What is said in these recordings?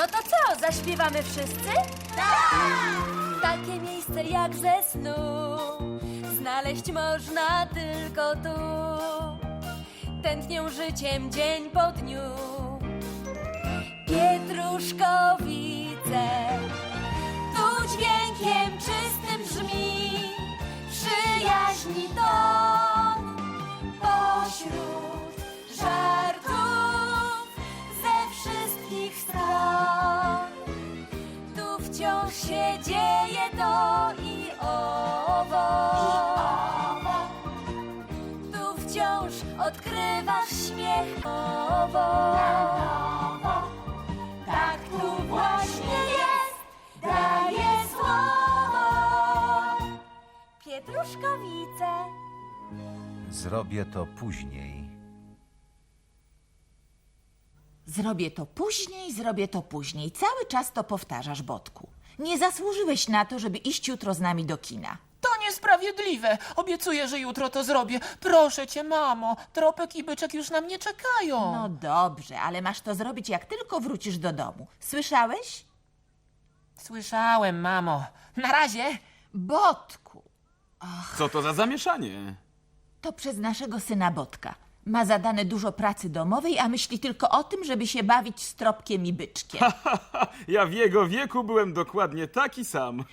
No to co, zaśpiewamy wszyscy? Tak! Takie miejsce jak ze snu Znaleźć można tylko tu Tętnią życiem dzień po dniu Pietruszkowice Tu dźwiękiem czystym brzmi Przyjaźni dom owo Tak tu właśnie jest, daje słowo Pietruszkowice Zrobię to później. Zrobię to później, zrobię to później. Cały czas to powtarzasz, Botku. Nie zasłużyłeś na to, żeby iść jutro z nami do kina. Niesprawiedliwe. Obiecuję, że jutro to zrobię. Proszę cię, mamo. Tropek i byczek już na mnie czekają. No dobrze, ale masz to zrobić, jak tylko wrócisz do domu. Słyszałeś? Słyszałem, mamo. Na razie. Botku, Co to za zamieszanie? to przez naszego syna Botka. Ma zadane dużo pracy domowej, a myśli tylko o tym, żeby się bawić z Tropkiem i Byczkiem. Ja w jego wieku byłem dokładnie taki sam.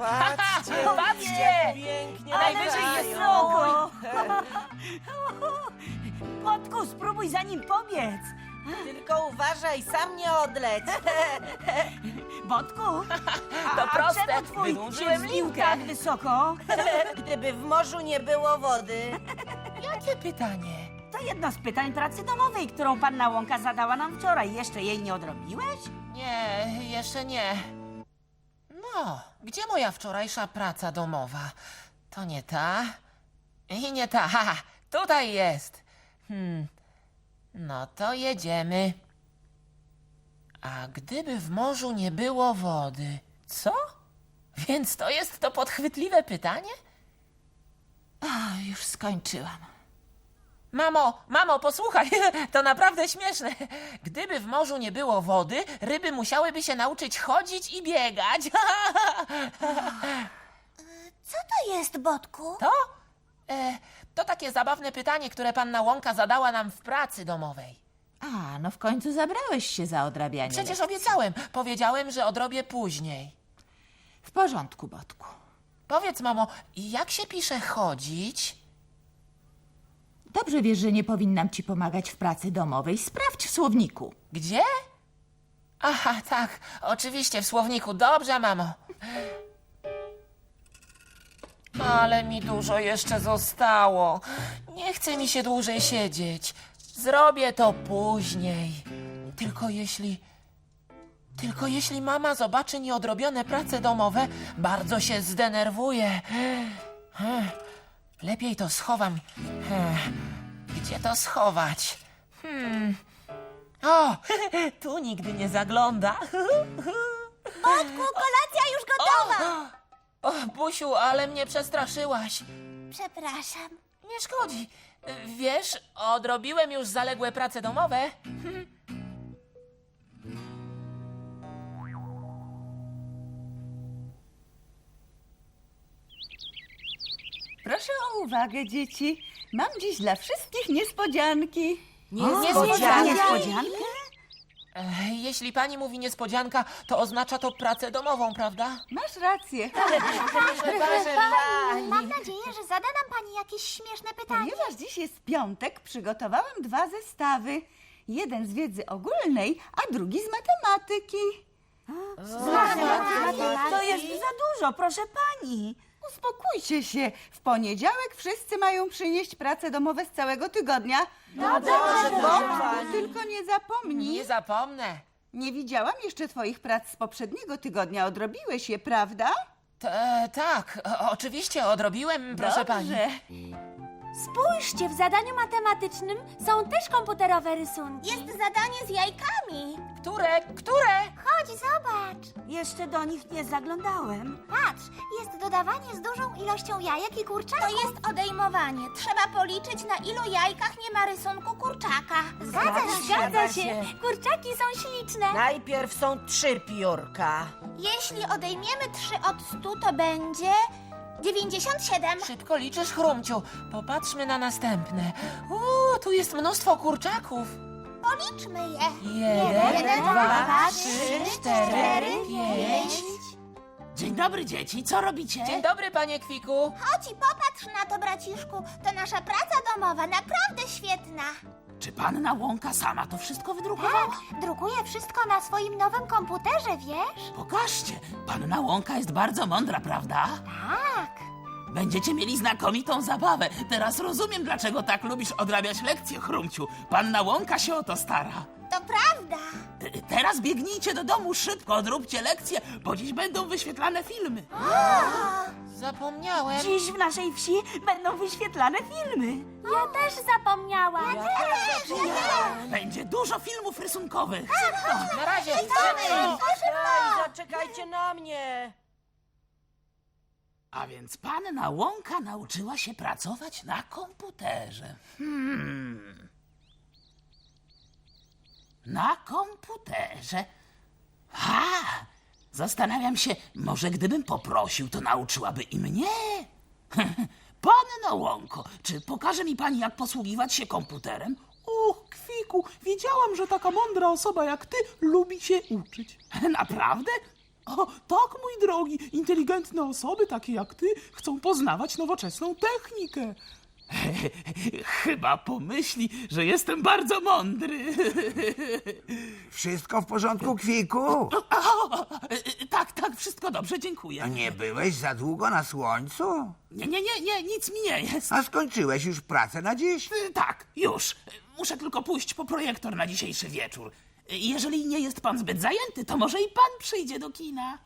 Patrzcie, Patrzcie! pięknie Najwyżej jest spokój. Kotku, spróbuj za nim pobiec. Tylko uważaj, sam nie odleć. To a proste. czemu twój Wydłużyłem linkę. tak wysoko? Gdyby w morzu nie było wody. Jakie pytanie? To jedno z pytań pracy domowej, którą panna Łąka zadała nam wczoraj. Jeszcze jej nie odrobiłeś? Nie, jeszcze nie. No, gdzie moja wczorajsza praca domowa? To nie ta i nie ta. Ha, tutaj jest. Hmm. No to jedziemy. A gdyby w morzu nie było wody, co? Więc to jest to podchwytliwe pytanie? A, już skończyłam. Mamo, mamo, posłuchaj, to naprawdę śmieszne. Gdyby w morzu nie było wody, ryby musiałyby się nauczyć chodzić i biegać. Co to jest, Botku? To? E, to takie zabawne pytanie, które panna Łąka zadała nam w pracy domowej. A, no w końcu zabrałeś się za odrabianie. Przecież lekcji. obiecałem. Powiedziałem, że odrobię później. W porządku, Botku. Powiedz, mamo, jak się pisze chodzić? Dobrze wiesz, że nie powinnam ci pomagać w pracy domowej. Sprawdź w słowniku. Gdzie? Aha, tak, oczywiście w słowniku. Dobrze, mamo. Ale mi dużo jeszcze zostało. Nie chce mi się dłużej siedzieć. Zrobię to później. Tylko jeśli. Tylko jeśli mama zobaczy nieodrobione prace domowe, bardzo się zdenerwuje. Lepiej to schowam. Gdzie to schować? Hmm. O, tu nigdy nie zagląda. Botku, kolacja już gotowa! O, Busiu, ale mnie przestraszyłaś. Przepraszam. Nie szkodzi. Wiesz, odrobiłem już zaległe prace domowe. Proszę o uwagę, dzieci. Mam dziś dla wszystkich niespodzianki. Niespodzianka. Niespodziankę? E, Jeśli pani mówi niespodzianka, to oznacza to pracę domową, prawda? Masz rację. Mam nadzieję, że zada nam pani jakieś śmieszne pytanie. Ponieważ dziś jest piątek, przygotowałam dwa zestawy. Jeden z wiedzy ogólnej, a drugi z matematyki. To jest za dużo, proszę pani. Uspokójcie się. W poniedziałek wszyscy mają przynieść prace domowe z całego tygodnia. No dobrze, Tylko nie zapomnij. Nie zapomnę. Nie widziałam jeszcze twoich prac z poprzedniego tygodnia. Odrobiłeś je, prawda? T- tak, o- oczywiście odrobiłem, proszę pani. Dobrze. Spójrzcie, w zadaniu matematycznym są też komputerowe rysunki. Jest zadanie z jajkami. Które? Które? Chodź, zobacz. Jeszcze do nich nie zaglądałem. Patrz, jest dodawanie z dużą ilością jajek i kurczaków. To jest odejmowanie. Trzeba policzyć, na ilu jajkach nie ma rysunku kurczaka. Zgadza się. Zgadza się. Kurczaki są śliczne. Najpierw są trzy piórka. Jeśli odejmiemy 3 od 100, to będzie 97. Szybko liczysz, Chrumciu. Popatrzmy na następne. Uuu, tu jest mnóstwo kurczaków. Policzmy je. Jeden, Jeden, dwa, dwa, trzy, cztery, pięć. Dzień dobry, dzieci, co robicie? Dzień dobry, panie Kwiku. Chodź i popatrz na to, braciszku. To nasza praca domowa, naprawdę świetna. Czy panna Łąka sama to wszystko wydrukowała? Tak, drukuje wszystko na swoim nowym komputerze, wiesz? Pokażcie, panna Łąka jest bardzo mądra, prawda? Tak. Będziecie mieli znakomitą zabawę. Teraz rozumiem, dlaczego tak lubisz odrabiać lekcje, Chrumciu. Panna Łąka się o to stara. To prawda. Teraz biegnijcie do domu, szybko odróbcie lekcje, bo dziś będą wyświetlane filmy. Zapomniałem. Dziś w naszej wsi będą wyświetlane filmy. Ja też zapomniałam. Ja też. Będzie dużo filmów rysunkowych. Na razie. Ej, zaczekajcie na mnie. A więc panna Łąka nauczyła się pracować na komputerze. Hmm. Na komputerze. Ha! Zastanawiam się, może gdybym poprosił, to nauczyłaby i mnie. Panno Łąko, czy pokaże mi pani, jak posługiwać się komputerem? Och, Kwiku, wiedziałam, że taka mądra osoba jak ty lubi się uczyć. Naprawdę? O, tak, mój drogi, inteligentne osoby takie jak ty chcą poznawać nowoczesną technikę. Chyba pomyśli, że jestem bardzo mądry. Wszystko w porządku, Kwiku? O, tak, tak, wszystko dobrze, dziękuję. Nie byłeś za długo na słońcu? Nie, nie, nie, nie, nic mi nie jest. A skończyłeś już pracę na dziś? Y, Tak, już. Muszę tylko pójść po projektor na dzisiejszy wieczór. Y, Jeżeli nie jest pan zbyt zajęty, to może i pan przyjdzie do kina.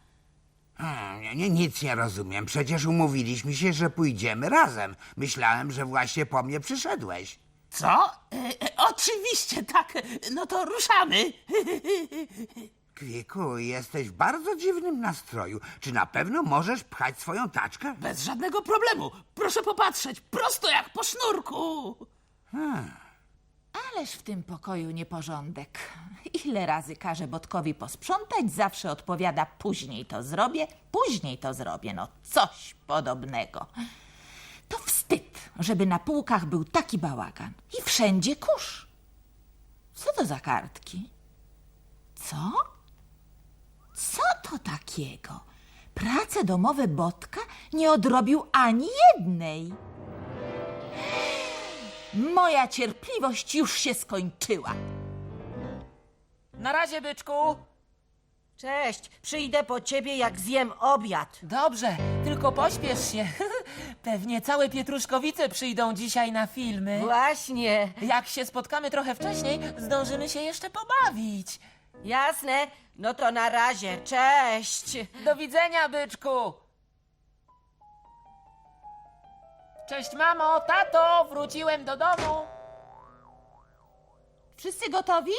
Hmm, nie, nie, nic nie rozumiem. Przecież umówiliśmy się, że pójdziemy razem. Myślałem, że właśnie po mnie przyszedłeś. Co? Y, y, oczywiście, tak. No to ruszamy. Kwiku, jesteś w bardzo dziwnym nastroju. Czy na pewno możesz pchać swoją taczkę? Bez żadnego problemu. Proszę popatrzeć, prosto jak po sznurku. Ależ w tym pokoju nieporządek. Ile razy każę Botkowi posprzątać, zawsze odpowiada później to zrobię, później to zrobię. No coś podobnego. To wstyd, żeby na półkach był taki bałagan. I wszędzie kurz. Co to za kartki? Co? Co to takiego? Prace domowe Botka nie odrobił ani jednej. Moja cierpliwość już się skończyła. Na razie, byczku. Cześć, przyjdę po ciebie, jak zjem obiad. Dobrze, tylko pośpiesz się. Pewnie całe Pietruszkowice przyjdą dzisiaj na filmy. Właśnie. Jak się spotkamy trochę wcześniej, zdążymy się jeszcze pobawić. Jasne. No to na razie. Cześć. Do widzenia, byczku. Cześć, mamo, tato, wróciłem do domu. Wszyscy gotowi?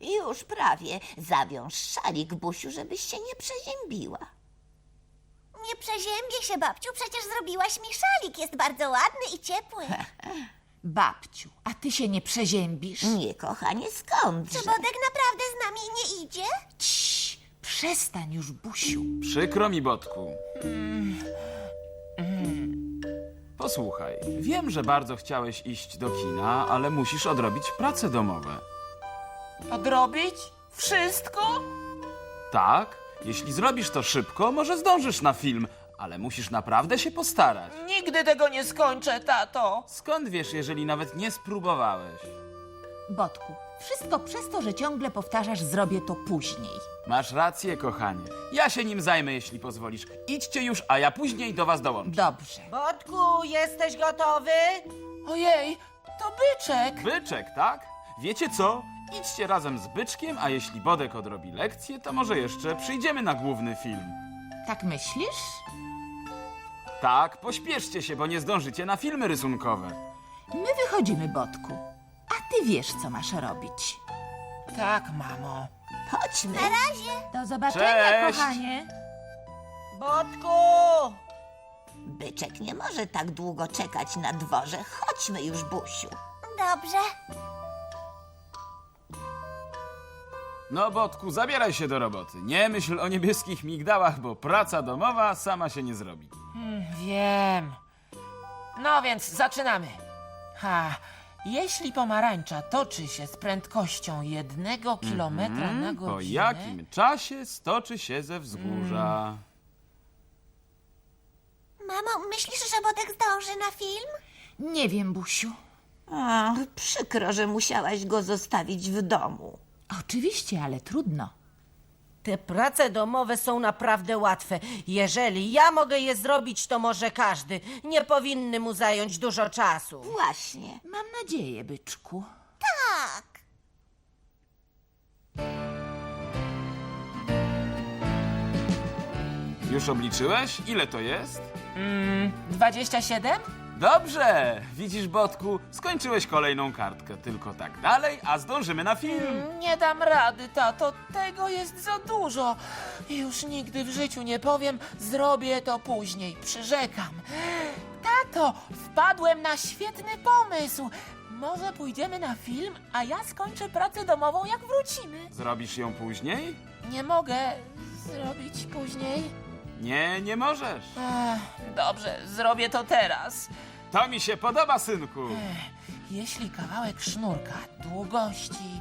Już prawie. Zawiąż szalik, Busiu, żebyś się nie przeziębiła. Nie przeziębię się, babciu, przecież zrobiłaś mi szalik. Jest bardzo ładny i ciepły. Babciu, a ty się nie przeziębisz? Nie, kochanie, skąd? Czy Bodek naprawdę z nami nie idzie? Cii, przestań już, Busiu. Przykro mi, Botku. Posłuchaj, wiem, że bardzo chciałeś iść do kina, ale musisz odrobić prace domowe. Odrobić? Wszystko? Tak, jeśli zrobisz to szybko, może zdążysz na film, ale musisz naprawdę się postarać. Nigdy tego nie skończę, tato. Skąd wiesz, jeżeli nawet nie spróbowałeś? Botku, wszystko przez to, że ciągle powtarzasz zrobię to później. Masz rację, kochanie. Ja się nim zajmę, jeśli pozwolisz. Idźcie już, a ja później do was dołączę. Dobrze. Botku, jesteś gotowy? Ojej, to byczek. Byczek, tak? Wiecie co? Idźcie razem z Byczkiem, a jeśli Bodek odrobi lekcję, to może jeszcze przyjdziemy na główny film. Tak myślisz? Tak, pośpieszcie się, bo nie zdążycie na filmy rysunkowe. My wychodzimy, Botku. A ty wiesz, co masz robić. Tak, mamo. Chodźmy. Na razie. Do zobaczenia, Cześć. kochanie. Botku! Byczek nie może tak długo czekać na dworze. Chodźmy już, Busiu. Dobrze. No, Botku, zabieraj się do roboty. Nie myśl o niebieskich migdałach, bo praca domowa sama się nie zrobi. Wiem. No więc zaczynamy. Ha. Jeśli pomarańcza toczy się z prędkością jednego kilometra na godzinę... Mhm. Po jakim czasie stoczy się ze wzgórza? Mamo, myślisz, że Bodek zdąży na film? Nie wiem, Busiu. Ach, przykro, że musiałaś go zostawić w domu. Oczywiście, ale trudno. Te prace domowe są naprawdę łatwe. Jeżeli ja mogę je zrobić, to może każdy. Nie powinny mu zająć dużo czasu. Właśnie. Mam nadzieję, byczku. Tak. Już obliczyłeś? Ile to jest? Mm, 27? Dobrze! Widzisz, Botku, skończyłeś kolejną kartkę. Tylko tak dalej, a zdążymy na film. Nie dam rady, tato. Tego jest za dużo. Już nigdy w życiu nie powiem, zrobię to później. Przyrzekam. Tato, wpadłem na świetny pomysł. Może pójdziemy na film, a ja skończę pracę domową, jak wrócimy. Zrobisz ją później? Nie mogę zrobić później. Nie, nie możesz. Ech, dobrze, zrobię to teraz. To mi się podoba, synku. Jeśli kawałek sznurka długości